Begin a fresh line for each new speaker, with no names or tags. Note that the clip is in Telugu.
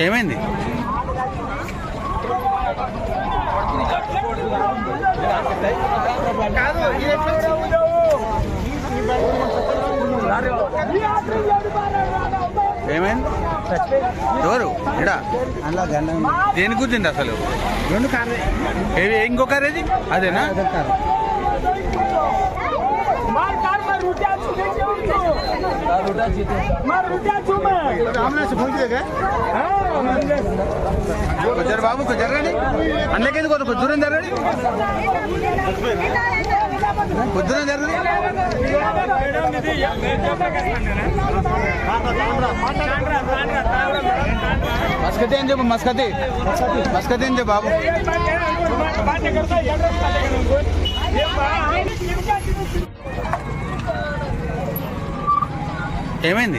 ఏమైంది? ఏమైంది? ఎవరు? ఇడా? దేని గురించి అసలు?
రెండు
ఏవి ఇంకో కార్ ఏది అదేనా కొంచెం బాబు కొంచెం జరగండి అందులోకి కొంచెం కొంచెం దూరం జరగండి దూరం జరగండి మస్కతి అని చెప్పు మస్కతి మస్కతి అని చెప్పు బాబు
बात
ఏమైంది